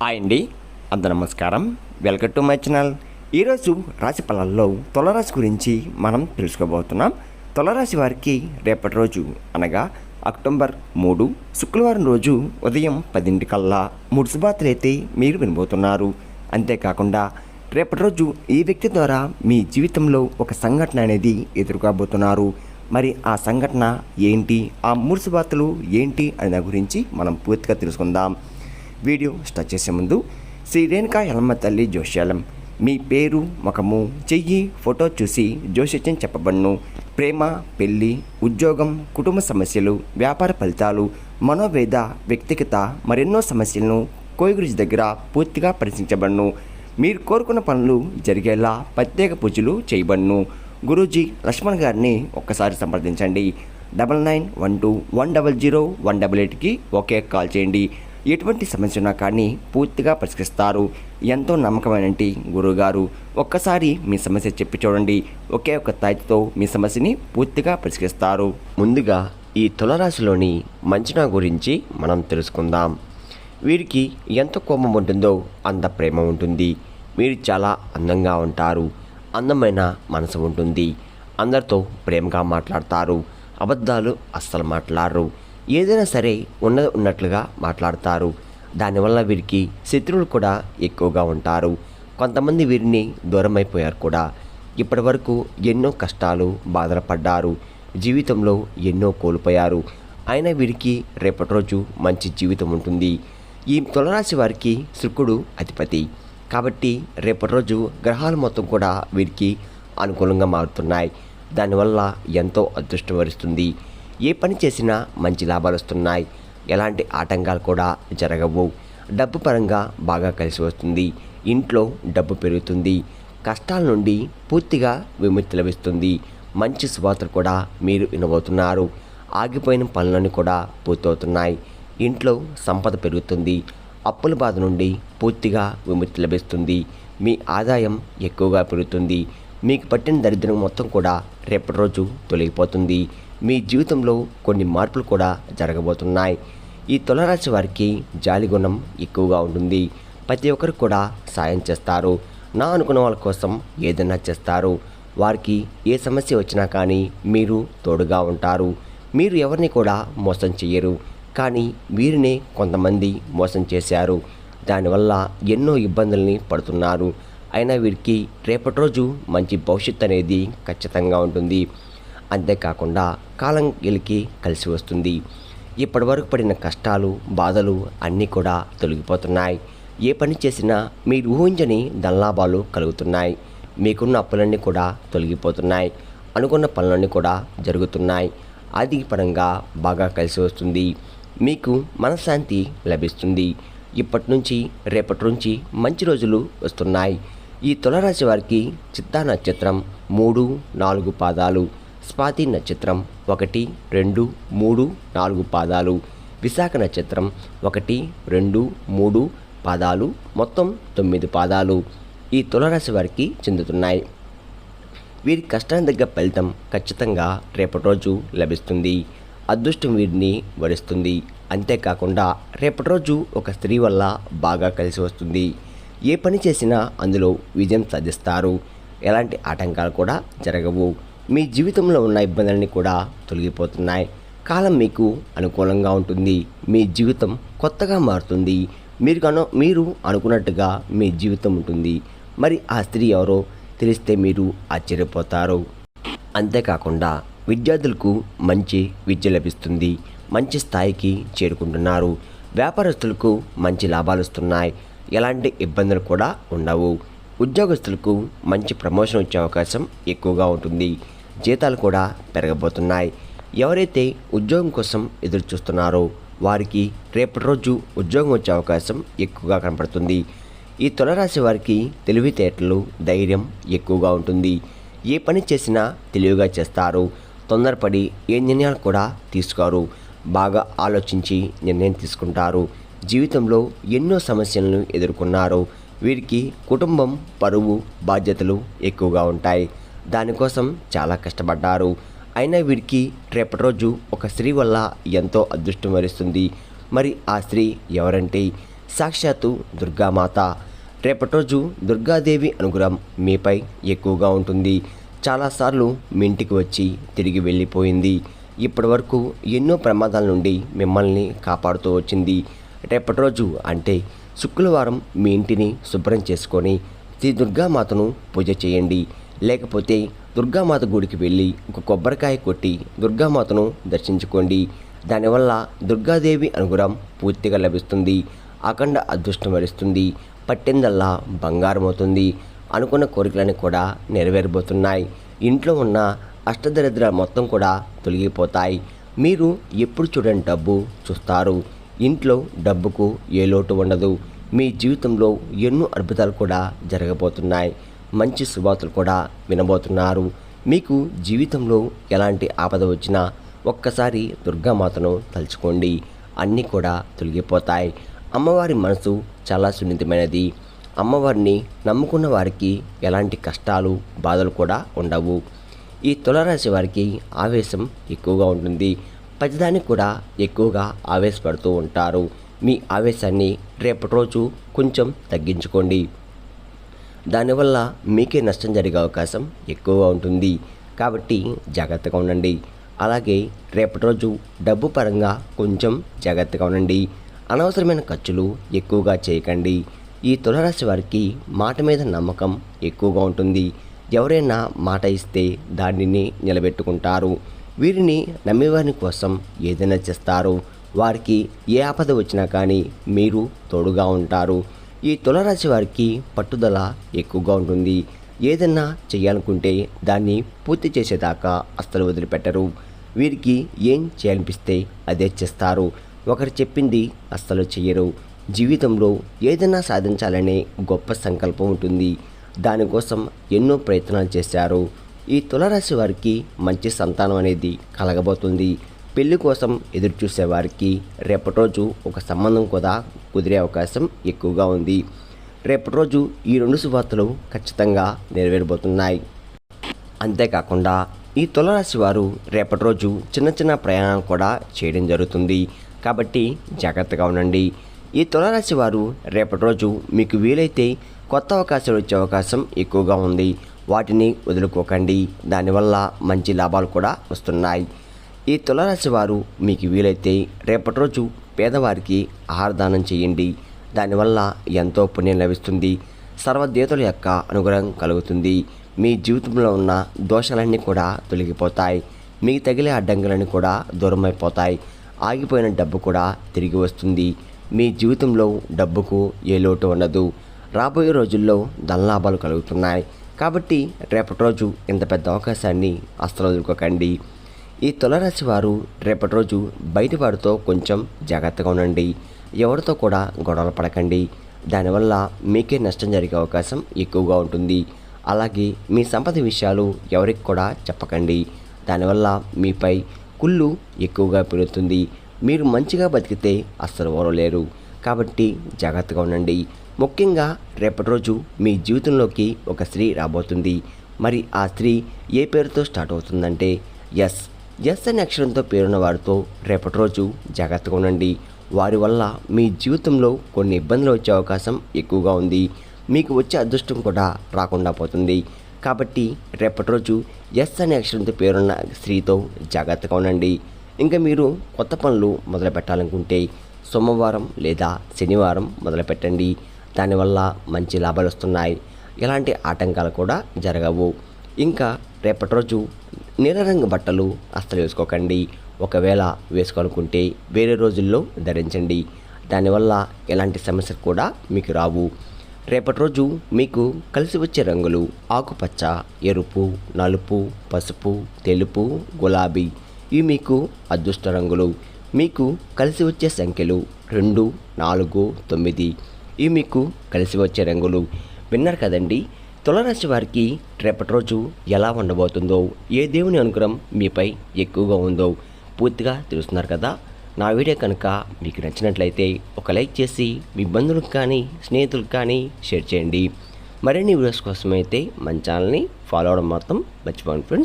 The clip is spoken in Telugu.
హాయ్ అండి అంత నమస్కారం. వెల్కమ్ టు మై ఛానల్ ఈరోజు రాశి ఫలాల్లో తులరాశి గురించి మనం తెలుసుకోబోతున్నాం. తులరాశి వారికి రేపటి రోజు అనగా అక్టోబర్ మూడు శుక్రవారం రోజు ఉదయం పదింటికల్లా మూడు శుభార్తలు అయితే మీరు వినబోతున్నారు. అంతేకాకుండా రేపటి రోజు ఈ వ్యక్తి ద్వారా మీ జీవితంలో ఒక సంఘటన అనేది ఎదుర్కోబోతున్నారు. మరి ఆ సంఘటన ఏంటి? ఆ మూడు శుభార్తలు ఏంటి? అనే దాని గురించి మనం పూర్తిగా తెలుసుకుందాం. వీడియో స్టార్ట్ చేసే ముందు శ్రీ రేణుకా ఎలమ్మ తల్లి జోష్యాలం మీ పేరు ముఖము చెయ్యి ఫోటో చూసి జోషిత్యం చెప్పబడును. ప్రేమ పెళ్ళి ఉద్యోగం కుటుంబ సమస్యలు వ్యాపార ఫలితాలు మనోవేద వ్యక్తిగత మరెన్నో సమస్యలను కోయిగురించి దగ్గర పూర్తిగా పరిశీలించబడును. మీరు కోరుకున్న పనులు జరిగేలా ప్రత్యేక పూజలు చేయబడును. గురూజీ లక్ష్మణ్ గారిని ఒక్కసారి సంప్రదించండి. Double nine one two one double zero one double ఎయిట్కి ఒకే కాల్ చేయండి. ఎటువంటి సమస్య ఉన్నా కానీ పూర్తిగా పరిష్కరిస్తారు. ఎంతో నమ్మకమైనటి గురువుగారు ఒక్కసారి మీ సమస్య చెప్పి చూడండి. ఒకే ఒక తాయితో మీ సమస్యని పూర్తిగా పరిష్కరిస్తారు. ముందుగా ఈ తులరాశిలోని మంచనా గురించి మనం తెలుసుకుందాం. వీరికి ఎంత కోపం ఉంటుందో అంత ప్రేమ ఉంటుంది. మీరు చాలా అందంగా ఉంటారు. అందమైన మనసు ఉంటుంది. అందరితో ప్రేమగా మాట్లాడతారు. అబద్ధాలు అస్సలు మాట్లాడరు. ఏదైనా సరే ఉన్నది ఉన్నట్లుగా మాట్లాడతారు. దానివల్ల వీరికి శత్రువులు కూడా ఎక్కువగా ఉంటారు. కొంతమంది వీరిని దూరం అయిపోయారు కూడా. ఇప్పటి వరకు ఎన్నో కష్టాలు బాధలు పడ్డారు జీవితంలో ఎన్నో కోల్పోయారు. అయినా వీరికి రేపటి రోజు మంచి జీవితం ఉంటుంది. ఈ తులరాశి వారికి శుక్రుడు అధిపతి. కాబట్టి రేపటి రోజు గ్రహాలు మొత్తం కూడా వీరికి అనుకూలంగా మారుతున్నాయి. దానివల్ల ఎంతో అదృష్టం వరిస్తుంది. ఏ పని చేసినా మంచి లాభాలు వస్తున్నాయి. ఎలాంటి ఆటంకాలు కూడా జరగవు. డబ్బు పరంగా బాగా కలిసి వస్తుంది. ఇంట్లో డబ్బు పెరుగుతుంది. కష్టాల నుండి పూర్తిగా విముక్తి లభిస్తుంది. మంచి శుభార్తలు కూడా మీరు వినబోతున్నారు. ఆగిపోయిన పనులన్నీ కూడా పూర్తవుతున్నాయి. ఇంట్లో సంపద పెరుగుతుంది. అప్పుల బాధ నుండి పూర్తిగా విముక్తి లభిస్తుంది. మీ ఆదాయం ఎక్కువగా పెరుగుతుంది. మీకు పట్టిన దరిద్రం మొత్తం కూడా రేపటి రోజు తొలగిపోతుంది. మీ జీవితంలో కొన్ని మార్పులు కూడా జరగబోతున్నాయి. ఈ తులరాశి వారికి జాలి గుణం ఎక్కువగా ఉంటుంది. ప్రతి ఒక్కరు కూడా సాయం చేస్తారు. నా అనుకున్న వాళ్ళ కోసం ఏదైనా చేస్తారు. వారికి ఏ సమస్య వచ్చినా కానీ మీరు తోడుగా ఉంటారు. మీరు ఎవరిని కూడా మోసం చేయరు కానీ వీరినే కొంతమంది మోసం చేశారు. దానివల్ల ఎన్నో ఇబ్బందుల్ని పడుతున్నారు. అయినా వీరికి రేపటి రోజు మంచి భవిష్యత్తు అనేది ఖచ్చితంగా ఉంటుంది. అంతేకాకుండా కాలం గెలికి కలిసి వస్తుంది. ఇప్పటివరకు పడిన కష్టాలు బాధలు అన్నీ కూడా తొలగిపోతున్నాయి. ఏ పని చేసినా మీరు ఊహించని ధనలాభాలు కలుగుతున్నాయి. మీకున్న అప్పులన్నీ కూడా తొలగిపోతున్నాయి. అనుకున్న పనులన్నీ కూడా జరుగుతున్నాయి. ఆర్థిక పరంగా బాగా కలిసి వస్తుంది. మీకు మనశ్శాంతి లభిస్తుంది. ఇప్పటి నుంచి రేపటి నుంచి మంచి రోజులు వస్తున్నాయి. ఈ తులరాశి వారికి చిత్తా నక్షత్రం మూడు నాలుగు పాదాలు. స్వాతి నక్షత్రం ఒకటి రెండు మూడు నాలుగు పాదాలు. విశాఖ నక్షత్రం ఒకటి రెండు మూడు పాదాలు. మొత్తం తొమ్మిది పాదాలు. ఈ తులరాశి వారికి చెందుతున్నాయి. వీరి కష్టానికి తగ్గ ఫలితం ఖచ్చితంగా రేపటి రోజు లభిస్తుంది. అదృష్టం వీరిని వరిస్తుంది. అంతేకాకుండా రేపటి రోజు ఒక స్త్రీ వల్ల బాగా కలిసి వస్తుంది. ఏ పని చేసినా అందులో విజయం సాధిస్తారు. ఎలాంటి ఆటంకాలు కూడా జరగవు. మీ జీవితంలో ఉన్న ఇబ్బందులన్నీ కూడా తొలగిపోతున్నాయి. కాలం మీకు అనుకూలంగా ఉంటుంది. మీ జీవితం కొత్తగా మారుతుంది. మీరు కను మీరు అనుకున్నట్టుగా మీ జీవితం ఉంటుంది. మరి ఆ స్త్రీ ఎవరో తెలిస్తే మీరు ఆశ్చర్యపోతారు. అంతేకాకుండా విద్యార్థులకు మంచి విద్య లభిస్తుంది. మంచి స్థాయికి చేరుకుంటున్నారు. వ్యాపారస్తులకు మంచి లాభాలు వస్తున్నాయి. ఎలాంటి ఇబ్బందులు కూడా ఉండవు. ఉద్యోగస్తులకు మంచి ప్రమోషన్ వచ్చే అవకాశం ఎక్కువగా ఉంటుంది. జీతాలు కూడా పెరగబోతున్నాయి. ఎవరైతే ఉద్యోగం కోసం ఎదురు చూస్తున్నారో వారికి రేపటి రోజు ఉద్యోగం వచ్చే అవకాశం ఎక్కువగా కనపడుతుంది. ఈ తులరాశి వారికి తెలివితేటలు ధైర్యం ఎక్కువగా ఉంటుంది. ఏ పని చేసినా తెలివిగా చేస్తారు. తొందరపడి ఏ నిర్ణయాలు కూడా తీసుకోరు. బాగా ఆలోచించి నిర్ణయం తీసుకుంటారు. జీవితంలో ఎన్నో సమస్యలను ఎదుర్కొన్నారు. వీరికి కుటుంబం పరువు బాధ్యతలు ఎక్కువగా ఉంటాయి. దానికోసం చాలా కష్టపడ్డారు. అయినా వీడికి రేపటి రోజు ఒక స్త్రీ వల్ల ఎంతో అదృష్టం వరిస్తుంది. మరి ఆ స్త్రీ ఎవరంటే? సాక్షాత్తు దుర్గామాత. రేపటి రోజు దుర్గాదేవి అనుగ్రహం మీపై ఎక్కువగా ఉంటుంది. చాలాసార్లు మీ ఇంటికి వచ్చి తిరిగి వెళ్ళిపోయింది. ఇప్పటి వరకు ఎన్నో ప్రమాదాల నుండి మిమ్మల్ని కాపాడుతూ వచ్చింది. రేపటి రోజు అంటే శుక్రవారం మీ ఇంటిని శుభ్రం చేసుకొని శ్రీ దుర్గామాతను పూజ చేయండి. లేకపోతే దుర్గామాత గుడికి వెళ్ళి ఒక కొబ్బరికాయ కొట్టి దుర్గామాతను దర్శించుకోండి. దానివల్ల దుర్గాదేవి అనుగ్రహం పూర్తిగా లభిస్తుంది. అఖండ అదృష్టం వరిస్తుంది. పట్టిందల్లా బంగారం అవుతుంది అనుకున్న కోరికలన్నీ కూడా నెరవేరబోతున్నాయి. ఇంట్లో ఉన్న అష్టదరిద్ర మొత్తం కూడా తొలగిపోతాయి. మీరు ఎప్పుడు చూడని డబ్బు చూస్తారు. ఇంట్లో డబ్బుకు ఏ లోటు ఉండదు. మీ జీవితంలో ఎన్నో అద్భుతాలు కూడా జరగబోతున్నాయి. మంచి శుభార్తలు కూడా వినబోతున్నారు. మీకు జీవితంలో ఎలాంటి ఆపద వచ్చినా ఒక్కసారి దుర్గామాతను తలుచుకోండి. అన్నీ కూడా తొలగిపోతాయి. అమ్మవారి మనసు చాలా సున్నితమైనది. అమ్మవారిని నమ్ముకున్న వారికి ఎలాంటి కష్టాలు బాధలు కూడా ఉండవు. ఈ తులరాశి వారికి ఆవేశం ఎక్కువగా ఉంటుంది. ప్రతిదానికి కూడా ఎక్కువగా ఆవేశపడుతూ ఉంటారు. మీ ఆవేశాన్ని రేపటి రోజు కొంచెం తగ్గించుకోండి. దానివల్ల మీకే నష్టం జరిగే అవకాశం ఎక్కువగా ఉంటుంది. కాబట్టి జాగ్రత్తగా ఉండండి. అలాగే రేపటి రోజు డబ్బు పరంగా కొంచెం జాగ్రత్తగా ఉండండి. అనవసరమైన ఖర్చులు ఎక్కువగా చేయకండి. ఈ తులరాశి వారికి మాట మీద నమ్మకం ఎక్కువగా ఉంటుంది. ఎవరైనా మాట ఇస్తే దానిని నిలబెట్టుకుంటారు. వీరిని నమ్మేవారి కోసం ఏదైనా చేస్తారు. వారికి ఏ ఆపద వచ్చినా కానీ మీరు తోడుగా ఉంటారు. ఈ తులరాశి వారికి పట్టుదల ఎక్కువగా ఉంటుంది. ఏదన్నా చేయాలనుకుంటే దాన్ని పూర్తి చేసేదాకా అస్సలు వదిలిపెట్టరు. వీరికి ఏం చేయాలనిపిస్తే అదే చేస్తారు. ఒకరు చెప్పింది అస్సలు చెయ్యరు. జీవితంలో ఏదైనా సాధించాలనే గొప్ప సంకల్పం ఉంటుంది. దానికోసం ఎన్నో ప్రయత్నాలు చేశారు. ఈ తులరాశి వారికి మంచి సంతానం అనేది కలగబోతుంది. పెళ్ళి కోసం ఎదురు చూసేవారికి రేపటి రోజు ఒక సంబంధం కూడా కుదిరే అవకాశం ఎక్కువగా ఉంది. రేపటి రోజు ఈ రెండు శుభార్తలు ఖచ్చితంగా నెరవేరబోతున్నాయి. అంతేకాకుండా ఈ తులరాశి వారు రేపటి రోజు చిన్న చిన్న ప్రయాణం కూడా చేయడం జరుగుతుంది. కాబట్టి జాగ్రత్తగా ఉండండి. ఈ తులరాశి వారు రేపటి రోజు మీకు వీలైతే కొత్త అవకాశాలు వచ్చే అవకాశం ఎక్కువగా ఉంది. వాటిని వదులుకోకండి. దానివల్ల మంచి లాభాలు కూడా వస్తున్నాయి. ఈ తులరాశి వారు మీకు వీలైతే రేపటి రోజు పేదవారికి ఆహారదానం చేయండి. దానివల్ల ఎంతో పుణ్యం లభిస్తుంది. సర్వదేవతల యొక్క అనుగ్రహం కలుగుతుంది. మీ జీవితంలో ఉన్న దోషాలన్నీ కూడా తొలగిపోతాయి. మీకు తగిలే అడ్డంకులన్నీ కూడా దూరమైపోతాయి. ఆగిపోయిన డబ్బు కూడా తిరిగి వస్తుంది. మీ జీవితంలో డబ్బుకు ఏ లోటు ఉండదు. రాబోయే రోజుల్లో ధనలాభాలు కలుగుతున్నాయి. కాబట్టి రేపటి రోజు ఇంత పెద్ద అవకాశాన్ని అస్సలు వదులుకోకండి. ఈ తులరాశి వారు రేపటి రోజు బయటి వారితో కొంచెం జాగ్రత్తగా ఉండండి. ఎవరితో కూడా గొడవలు పడకండి. దానివల్ల మీకే నష్టం జరిగే అవకాశం ఎక్కువగా ఉంటుంది. అలాగే మీ సంపద విషయాలు ఎవరికి కూడా చెప్పకండి. దానివల్ల మీపై కుళ్ళు ఎక్కువగా పెరుగుతుంది. మీరు మంచిగా బతికితే అస్సలు ఓరలేరు కాబట్టి జాగ్రత్తగా ఉండండి. ముఖ్యంగా రేపటి రోజు మీ జీవితంలోకి ఒక స్త్రీ రాబోతుంది. మరి ఆ స్త్రీ ఏ పేరుతో స్టార్ట్ అవుతుందంటే ఎస్ ఎస్ అనే అక్షరంతో పేరున్న వారితో రేపటి రోజు జాగ్రత్తగా ఉండండి. వారి వల్ల మీ జీవితంలో కొన్ని ఇబ్బందులు వచ్చే అవకాశం ఎక్కువగా ఉంది. మీకు వచ్చే అదృష్టం కూడా రాకుండా పోతుంది. కాబట్టి రేపటి రోజు ఎస్ అనే అక్షరంతో పేరున్న స్త్రీతో జాగ్రత్తగా ఉండండి. ఇంకా మీరు కొత్త పనులు మొదలు పెట్టాలనుకుంటే సోమవారం లేదా శనివారం మొదలుపెట్టండి దానివల్ల మంచి లాభాలు వస్తున్నాయి. ఎలాంటి ఆటంకాలు కూడా జరగవు. ఇంకా రేపటి రోజు నీలరంగు బట్టలు అస్సలు వేసుకోకండి. ఒకవేళ వేసుకోవాలనుకుంటే వేరే రోజుల్లో ధరించండి. దానివల్ల ఎలాంటి సమస్యలు కూడా మీకు రావు. రేపటి రోజు మీకు కలిసి వచ్చే రంగులు ఆకుపచ్చ ఎరుపు నలుపు పసుపు తెలుపు గులాబీ ఇవి మీకు అదృష్ట రంగులు. మీకు కలిసి వచ్చే సంఖ్యలు రెండు నాలుగు తొమ్మిది ఇవి మీకు కలిసి వచ్చే రంగులు. విన్నారు కదండి? తులరాశి వారికి రేపటి రోజు ఎలా ఉండబోతుందో ఏ దేవుని అనుగ్రహం మీపై ఎక్కువగా ఉందో పూర్తిగా తెలుస్తున్నారు కదా? నా వీడియో కనుక మీకు నచ్చినట్లయితే ఒక లైక్ చేసి మీ బంధువులకు కానీ స్నేహితులకు కానీ షేర్ చేయండి. మరిన్ని వీడియోస్ కోసమైతే మన ఛానల్ని ఫాలో అవడం మాత్రం మర్చిపోండి ఫ్రెండ్స్.